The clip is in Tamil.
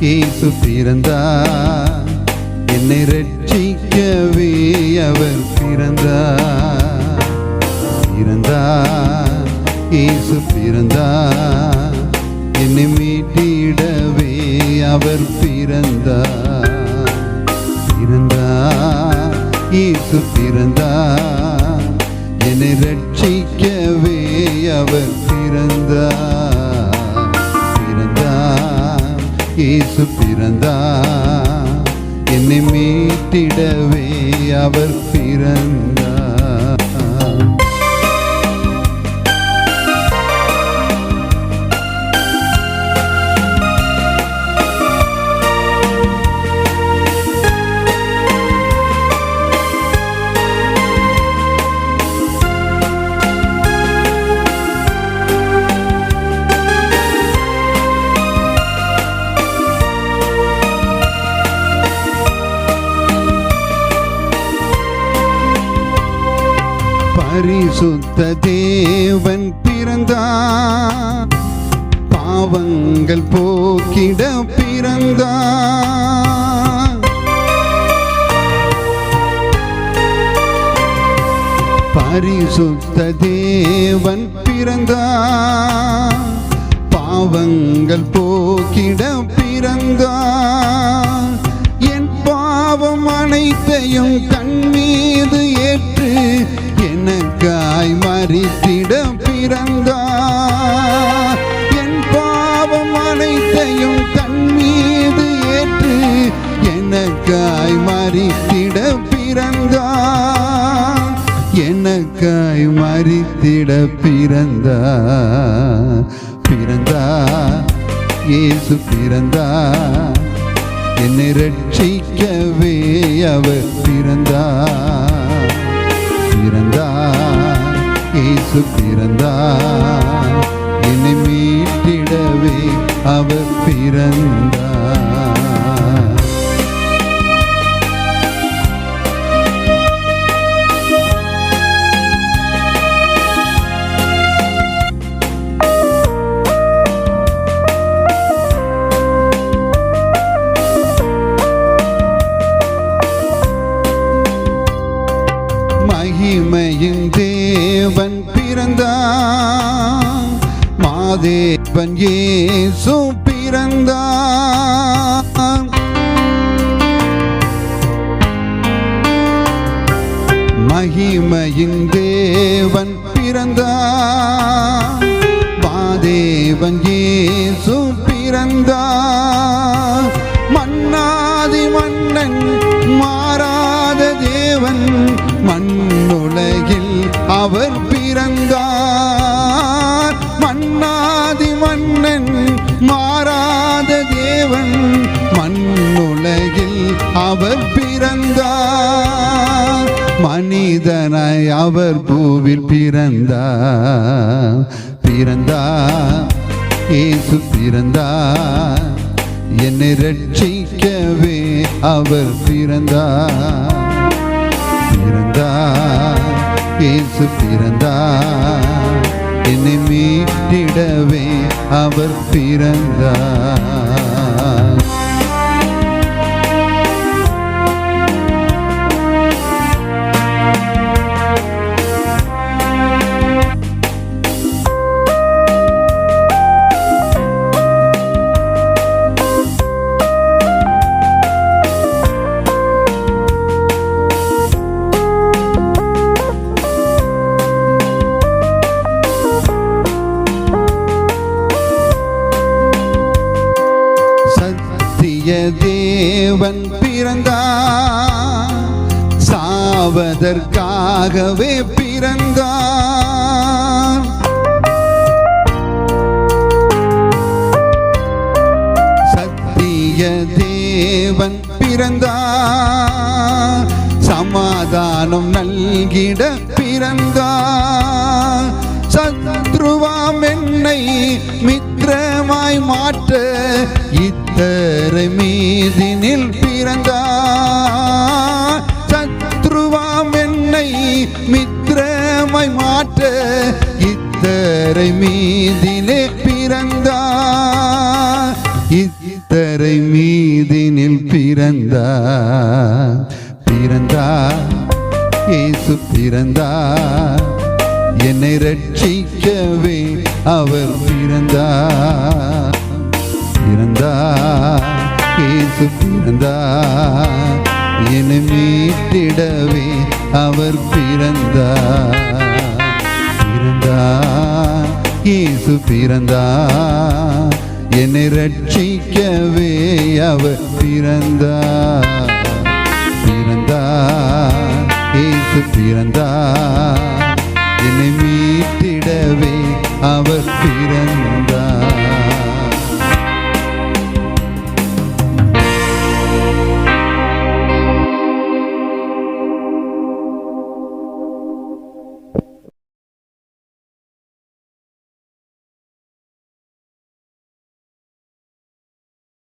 பிறந்தார். என்னை ரட்சிக்கவே அவர் பிறந்தார். பிறந்தார். இயேசு பிறந்தார். என்னை மீட்டிடவே அவர் பிறந்தார். பிறந்தார். இயேசு பிறந்தார். என்னை ரட்சிக்கவே அவர் பிறந்தார். இயேசு பிறந்தார். என்னை மீட்டிடவே அவர் பிறந்தார். பரிசுத்த தேவன் பிறந்தார். பாவங்கள் போக்கிட பிறந்தார். பரிசுத்த தேவன் பிறந்தார். பாவங்கள் போக்கிட பிறந்தார். என் பாவம் அனைத்தையும் கண்ணீது ஏற்று எனக்காய் மறித்திட பிறந்தார். என் பாவம் அனைத்தையும் தன் மீது ஏற்று எனக்காய் மறித்திட பிறந்தார். எனக்காய் மறித்திட பிறந்தார். பிறந்தா இயேசு பிறந்தார். என்னை ரட்சிக்கவே அவர் பிறந்தார். இயேசு மாதேவன் இயேசு பிறந்தார். மகிமையின் தேவன் பிறந்தார். மாதேவன் ஏசு பிறந்தார். மன்னாதி மன்னன் மாறாத தேவன். மண்ணுலகில் அவர் பிறந்தார். அவர் பிறந்தார். மனிதனாய் அவர் பூவில் பிறந்தார். பிறந்தார். இயேசு பிறந்தார். என்னை ரட்சிக்கவே அவர் பிறந்தார். பிறந்தார். இயேசு பிறந்தார். என்னை மீட்டிடவே அவர் பிறந்தார். சத்திய தேவன் பிறந்தான் சாவதற்காகவே பிறந்தான் சத்திய தேவன் பிறந்தான் சமாதானம் நல்கிட பிறந்தான் சத்ருவாம் என்னை மித்திரமாய் மாற்ற இத்தரை மீதிலே பிறந்தார். இத்தரை மீதினில் பிறந்தார். பிறந்தார். இயேசு பிறந்தார். என்னை ரட்சிக்கவே அவர் பிறந்தார். பிறந்தார். இயேசு பிறந்தார். என மீட்டிடவே அவர் பிறந்தார். பிறந்தார். இயேசு பிறந்தார். என்னை ரட்சிக்கவே அவர் பிறந்தார். பிறந்தார். இயேசு பிறந்தார்.